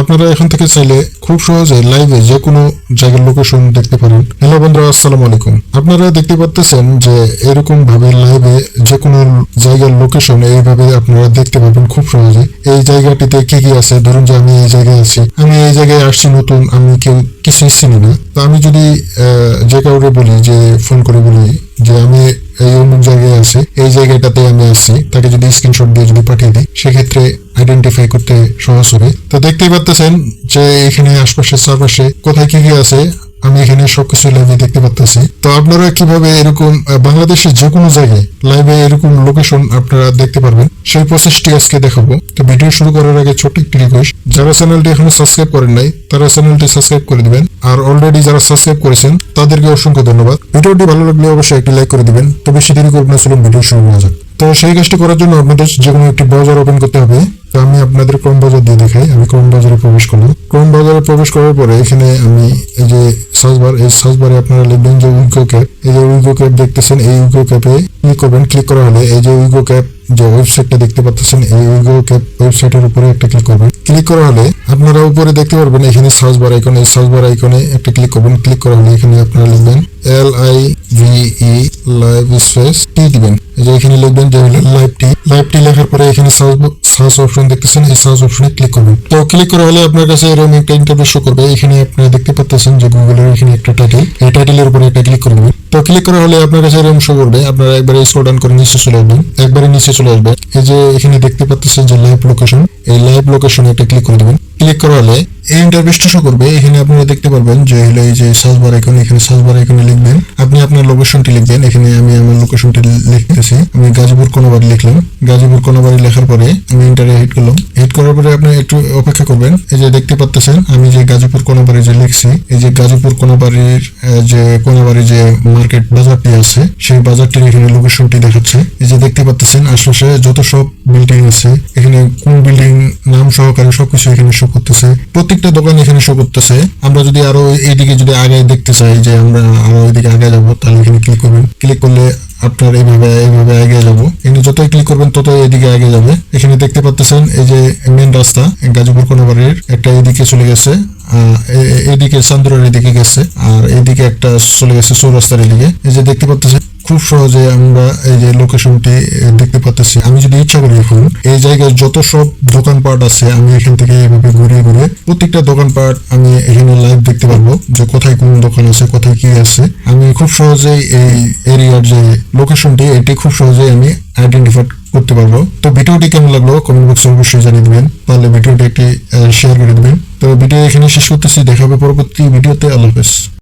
আপনারা এখন থেকে চাইলে খুব সহজে লাইভে যে কোনো জায়গার লোকেশন দেখতে পারেন। হ্যালো বন্ধুরা, আসসালামু আলাইকুম। আপনারা দেখতে পাচ্ছেন যে এরকম ভাবে লাইভে যে কোনো জায়গার লোকেশন এইভাবে আপনারা দেখতে পাবেন খুব সহজে। এই জায়গাটিতে কি কি আছে? ধরুন যে আমি এই জায়গায় আছি। আমি এই জায়গায় আসছি নতুন, আমি কেউ কিছুই চিনি না। তো আমি যদি যে কাউকে বলি, যে ফোন করে বলি যে আমি এই অমুক জায়গায় আছি এই জায়গাটাতে আমি আছি তাকে যদি স্ক্রিনশট দিয়ে যদি পাঠিয়ে দিই, সেক্ষেত্রে আইডেন্টিফাই করতে সহজ হবে। তো দেখতেই পাচ্ছেন যে এখানে আশপাশে চারপাশে কোথায় কি কি আছে, আমি এখানে সবকিছু লাইভে দেখতে পাচ্ছি তো আপনারা কীভাবে এরকম বাংলাদেশের যে কোনো জায়গায় লাইভে এরকম লোকেশন আপনারা দেখতে পারবেন, সেই প্রসেসটি আজকে দেখাবো। তো ভিডিও শুরু করার আগে ছোট্ট একটি রিকোয়েস্ট যারা চ্যানেলটি এখনও সাবস্ক্রাইব করেন নাই, তারা চ্যানেলটি সাবস্ক্রাইব করে দিবেন। আর অলরেডি যারা সাবস্ক্রাইব করেছেন, তাদেরকে অসংখ্য ধন্যবাদ। ভিডিওটি ভালো লাগলে অবশ্যই একটি লাইক করে দিবেন। তো বেশি দেরি করবেন না চলুন ভিডিও শুরু করা যাক। তো সেই কাজটি করার জন্য আপনাদের যে কোনো একটি ব্রাউজার ওপেন করতে হবে। তো আমি আপনাদের ক্রোম ব্রাউজার দিয়ে দেখাই। আমি ক্রোম ব্রাউজারে প্রবেশ করলাম। ক্রোম ব্রাউজারে প্রবেশ করার পরে এখানে আমি এই যে সার্চ বার এই সার্চ বারে আপনারা লিখবেন যে উইগো ক্যাপ এই যে উইগো ক্যাপ দেখতেছেন, এই উইগো ক্যাপে ক্লিক করবেন ক্লিক করা হলে এই যে উইগো ক্যাপ যে ওয়েবসাইটটা দেখতে পাচ্ছেন এই উইগো ওয়েবসাইটের উপরে একটা ক্লিক করবেন। ক্লিক করা হলে আপনারা উপরে দেখতে পারবেন, এখানে সার্চ বার আইকনে সার্চ বার আইকনে একটা ক্লিক করবেন। ক্লিক করা হলে এখানে আপনারা লিখবেন L I V E live space T দিবেন এই যে এখানে লিখবেন যে লাইভ টি লাইভ টি লেখার পরে এখানে সার্চ সার্চ অপশন দেখতেছেন, এই সার্চ অপশনে ক্লিক করবেন। তো ক্লিক করা হলে আপনার কাছে এরকম একটা ইন্টারভিউ শো করবে। এখানে আপনি দেখতে পাচ্ছেন যে গুগলের এখানে একটা টাইটেল এই টাইটেলের উপরে একটা ক্লিক করবেন তো ক্লিক করা হলে আপনার কাছে এরকম শো করবে। আপনারা একবার স্ক্রল ডাউন করে নিচে চলে আসবেন। একবারে নিচে চলে আসবে। এই যে এখানে দেখতে পাচ্ছেন যে লাইভ লোকেশন এই লাইভ লোকেশনে একটা ক্লিক করে দেবেন। ক্লিক করা হলে এই ইন্টারভিউটা শো করবে। এখানে আপনারা দেখতে পারবেন যে হলো এই যে সার্চ বার আইকন এখানে সার্চ বার আইকনে লিখবেন। আপনি আপনার লোকেশনটি লিখবেন। এখানে আমি আমার লোকেশনটি লিখতেছি আমি গাজীপুর কোনোবাড়ি লিখলাম। গাজীপুর কোনোবাড়ি লেখার পরে আমি ইন্টারে হিট করলাম। হিট করার পরে আপনি একটু অপেক্ষা করবেন। এই যে দেখতে পাচ্ছেন আমি যে গাজীপুর কোনোবাড়ি যে লিখছি এই যে গাজীপুর কোনোবাড়ির আহ, যে কোনোবাড়ি যে মার্কেট বাজারটি আছে সেই বাজারটির এখানে লোকেশনটি দেখাচ্ছে। এই যে দেখতে পাচ্ছেন আশেপাশে যত সব বিল্ডিং আছে এখানে কোন নাম সহকারে সবকিছু এখানে শো করতেছে। প্রত্যেকটা দোকান এখানে শো করতেছে। আমরা যদি আরও এইদিকে যদি আগে দেখতে চাই যে আমরা আরও এইদিকে আগে যাব, তাহলে এখানে ক্লিক করবেন। ক্লিক করলে আপনার এইভাবে এইভাবে আগে যাব। এখানে যতই ক্লিক করবেন, ততই এদিকে আগে যাবে। এখানে দেখতে পাচ্ছেন এই যে মেন রাস্তা গাজীপুর কোনোবাড়ির একটা এদিকে চলে গেছে এদিকে চান্দুরার এদিকে গেছে, আর এইদিকে একটা চলে গেছে চৌরাস্তার এদিকে এই যে দেখতে পাচ্ছেন খুব সহজে আমরা এই যে লোকেশনটি দেখতে পাচ্ছি আমি যদি ইচ্ছা করি এখন, এই জায়গায় যত সব দোকানপাট আছে, আমি এখান থেকে এইভাবে ঘুরিয়ে ঘুরে প্রত্যেকটা দোকানপাট আমি এখানে লাইভ দেখতে পারব, যে কোথায় কোন দোকান আছে, কোথায় কি আছে। আমি খুব সহজেই এই এরিয়ার যে লোকেশনটি এটি খুব সহজেই আমি আইডেন্টিফাই করতে পারব। তো ভিডিওটি কেমন লাগল কমেন্ট বক্সে অবশ্যই জানিয়ে দিবেন। তাহলে ভিডিওটি একটি শেয়ার করে দিবেন। তো ভিডিও এখানে শেষ করতেছি দেখাবে পরবর্তী ভিডিওতে। আল্লাহ হাফেজ।